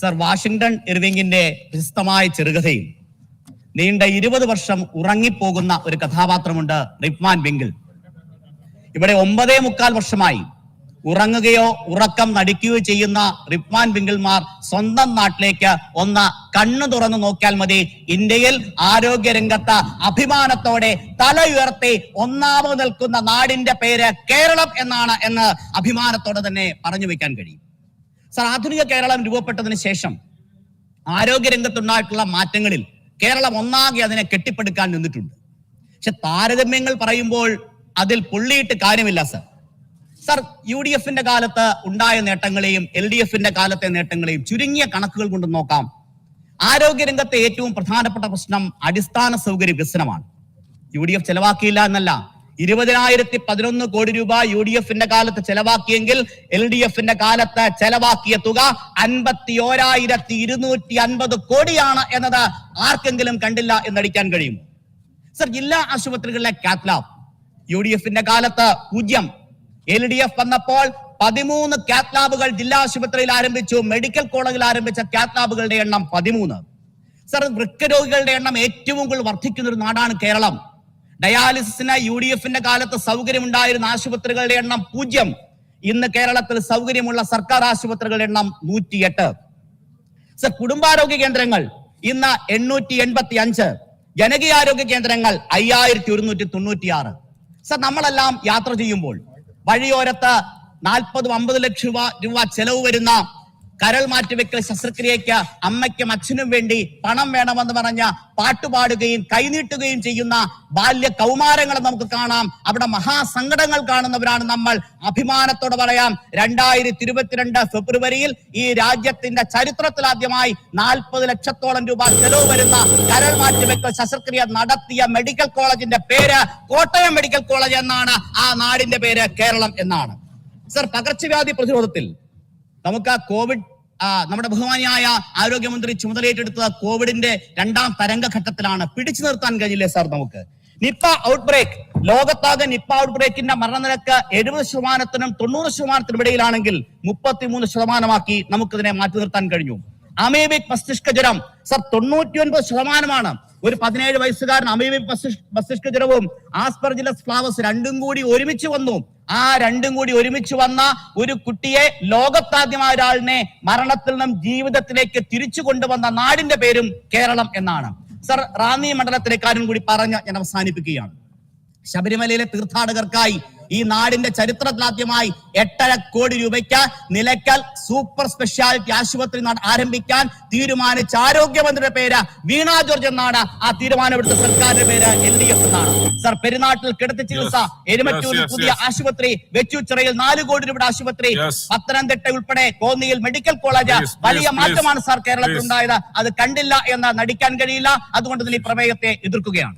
Sir Washington ഇർവിങ്ങിന്റെ പ്രശസ്തമായ ചെറുകഥയിൽ നീണ്ട ഇരുപത് വർഷം ഉറങ്ങിപ്പോകുന്ന ഒരു കഥാപാത്രമുണ്ട് റിഫ്മാൻ ബെങ്കിൾ ഇവിടെ ഒമ്പതേ മുക്കാൽ വർഷമായി ഉറങ്ങുകയോ ഉറക്കം നടിക്കുകയോ ചെയ്യുന്ന റിഫ്മാൻ ബിങ്കിൾമാർ സ്വന്തം നാട്ടിലേക്ക് ഒന്ന് കണ്ണു തുറന്നു നോക്കിയാൽ മതി. ഇന്ത്യയിൽ ആരോഗ്യരംഗത്ത് അഭിമാനത്തോടെ തല ഉയർത്തി ഒന്നാമത് നിൽക്കുന്ന നാടിന്റെ പേര് കേരളം എന്നാണ് എന്ന് അഭിമാനത്തോടെ തന്നെ പറഞ്ഞു വെക്കാൻ കഴിയും. സർ ആധുനിക കേരളം രൂപപ്പെട്ടതിന് ശേഷം ആരോഗ്യരംഗത്തുണ്ടായിട്ടുള്ള മാറ്റങ്ങളിൽ കേരളം ഒന്നാകെ അതിനെ കെട്ടിപ്പടുക്കാൻ നിന്നിട്ടുണ്ട്. പക്ഷെ താരതമ്യങ്ങൾ പറയുമ്പോൾ അതിൽ പുള്ളിയിട്ട് കാര്യമില്ല സർ. സർ യു ഡി എഫിന്റെ കാലത്ത് ഉണ്ടായ നേട്ടങ്ങളെയും എൽ ഡി എഫിന്റെ കാലത്തെ നേട്ടങ്ങളെയും ചുരുങ്ങിയ കണക്കുകൾ കൊണ്ട് നോക്കാം. ആരോഗ്യരംഗത്തെ ഏറ്റവും പ്രധാനപ്പെട്ട പ്രശ്നം അടിസ്ഥാന സൗകര്യ വികസനമാണ്. യു ഡി എഫ് ചെലവാക്കിയില്ല എന്നല്ല ഇരുപതിനായിരത്തി പതിനൊന്ന് കോടി രൂപ യു ഡി എഫിന്റെ കാലത്ത് ചെലവാക്കിയെങ്കിൽ എൽ ഡി എഫിന്റെ കാലത്ത് ചെലവാക്കിയ തുക അൻപത്തി ഓരായിരത്തി ഇരുന്നൂറ്റി അൻപത് കോടിയാണ് എന്നത് ആർക്കെങ്കിലും കണ്ടില്ല എന്നടിക്കാൻ കഴിയും. സർ ജില്ലാ ആശുപത്രികളിലെ കാത്ലാബ് യു ഡി എഫിന്റെ കാലത്ത് പൂജ്യം. എൽ ഡി എഫ് വന്നപ്പോൾ പതിമൂന്ന് കാത്ലാബുകൾ ജില്ലാ ആശുപത്രിയിൽ ആരംഭിച്ചു. മെഡിക്കൽ കോളേജിൽ ആരംഭിച്ച കാത്ലാബുകളുടെ എണ്ണം പതിമൂന്ന്. സർ വൃക്ക രോഗികളുടെ എണ്ണം ഏറ്റവും കൂടുതൽ വർദ്ധിക്കുന്ന ഒരു നാടാണ് കേരളം. ഡയാലിസിസിന് യു ഡി എഫിന്റെ കാലത്ത് സൗകര്യമുണ്ടായിരുന്ന ആശുപത്രികളുടെ എണ്ണം പൂജ്യം. ഇന്ന് കേരളത്തിൽ സൗകര്യമുള്ള സർക്കാർ ആശുപത്രികളുടെ എണ്ണം നൂറ്റിയെട്ട്. സർ കുടുംബാരോഗ്യ കേന്ദ്രങ്ങൾ ഇന്ന് എണ്ണൂറ്റി എൺപത്തി അഞ്ച് ജനകീയാരോഗ്യ കേന്ദ്രങ്ങൾ അയ്യായിരത്തി ഒരുന്നൂറ്റി തൊണ്ണൂറ്റി ആറ് സർ നമ്മളെല്ലാം യാത്ര ചെയ്യുമ്പോൾ വഴിയോരത്ത് നാൽപ്പതും അമ്പത് ലക്ഷം രൂപ രൂപ ചെലവ് വരുന്ന കരൾ മാറ്റിവെക്കൽ ശസ്ത്രക്രിയയ്ക്ക് അമ്മയ്ക്കും അച്ഛനും വേണ്ടി പണം വേണമെന്ന് പറഞ്ഞ പാട്ടുപാടുകയും കൈനീട്ടുകയും ചെയ്യുന്ന ബാല്യ കൗമാരങ്ങൾ നമുക്ക് കാണാം. അവിടെ മഹാസങ്കടങ്ങൾ കാണുന്നവരാണ് നമ്മൾ. അഭിമാനത്തോടെ പറയാം രണ്ടായിരത്തി ഇരുപത്തിരണ്ട് ഫെബ്രുവരിയിൽ ഈ രാജ്യത്തിന്റെ ചരിത്രത്തിൽ ആദ്യമായി നാൽപ്പത് ലക്ഷത്തോളം രൂപ ചെലവ് വരുന്ന കരൾ മാറ്റിവെക്കൽ ശസ്ത്രക്രിയ നടത്തിയ മെഡിക്കൽ കോളേജിന്റെ പേര് കോട്ടയം മെഡിക്കൽ കോളേജ് എന്നാണ്. ആ നാടിന്റെ പേര് കേരളം എന്നാണ്. സർ പകർച്ചവ്യാധി പ്രതിരോധത്തിൽ നമുക്ക് ആ കോവിഡ് നമ്മുടെ ബഹുമാനിയായ ആരോഗ്യമന്ത്രി ചുമതലയേറ്റെടുത്തത് കോവിഡിന്റെ രണ്ടാം തരംഗഘട്ടത്തിലാണ്. പിടിച്ചു നിർത്താൻ കഴിഞ്ഞില്ലേ സാർ നമുക്ക്? നിപ്പ ഔട്ട്ബ്രേക്ക് ലോകത്താകെ നിപ്പ ഔട്ട്ബ്രേക്കിന്റെ മരണനിരക്ക് എഴുപത് ശതമാനത്തിനും തൊണ്ണൂറ് ശതമാനത്തിനും ഇടയിലാണെങ്കിൽ മുപ്പത്തിമൂന്ന് ശതമാനമാക്കി നമുക്കിതിനെ മാറ്റി നിർത്താൻ കഴിഞ്ഞു. അമേബിക് മസ്തിഷ്ക ജ്വരം സർ തൊണ്ണൂറ്റി ഒൻപത് ശതമാനമാണ്. ഒരു പതിനേഴ് വയസ്സുകാരൻ അമേബിക് മസ്തിഷ്- മസ്തിഷ്ക ജ്വരവും ആസ്പെർജിലസ് ഫ്ലാവസ് രണ്ടും കൂടി ഒരുമിച്ച് വന്നു. ആ രണ്ടും കൂടി ഒരുമിച്ച് വന്ന ഒരു കുട്ടിയെ ലോകത്താദ്യമായ ഒരാളിനെ മരണത്തിൽ നിന്നും ജീവിതത്തിലേക്ക് തിരിച്ചു കൊണ്ടുവന്ന നാടിന്റെ പേരും കേരളം എന്നാണ്. സർ റാന്നി മണ്ഡലത്തിലെ കാര്യം കൂടി പറഞ്ഞ് ഞാൻ അവസാനിപ്പിക്കുകയാണ്. ശബരിമലയിലെ തീർത്ഥാടകർക്കായി ഈ നാടിന്റെ ചരിത്രത്തിലാദ്യമായി എട്ടര കോടി രൂപയ്ക്ക് നിലയ്ക്കൽ സൂപ്പർ സ്പെഷ്യാലിറ്റി ആശുപത്രി ആരംഭിക്കാൻ തീരുമാനിച്ച ആരോഗ്യമന്ത്രിയുടെ പേര് വീണ ജോർജ് എന്നാണ് ആ തീരുമാനമെടുത്ത സർക്കാരിന്റെ പേര് എൽ ഡി എഫ് എന്നാണ് സർ പെരുന്നാട്ടിൽ കിടത്തി ചികിത്സ എരുമറ്റൂരിൽ പുതിയ. ആശുപത്രി വെച്ചൂച്ചിറയിൽ നാല് കോടി രൂപയുടെ ആശുപത്രി. പത്തനംതിട്ട ഉൾപ്പെടെ കോന്നിയിൽ മെഡിക്കൽ കോളേജ് വലിയ. മാറ്റമാണ് സാർ കേരളത്തിൽ. ഉണ്ടായത് അത് കണ്ടില്ല എന്ന് നടിക്കാൻ കഴിയില്ല അതുകൊണ്ട് തന്നെ ഈ പ്രമേയത്തെ എതിർക്കുകയാണ്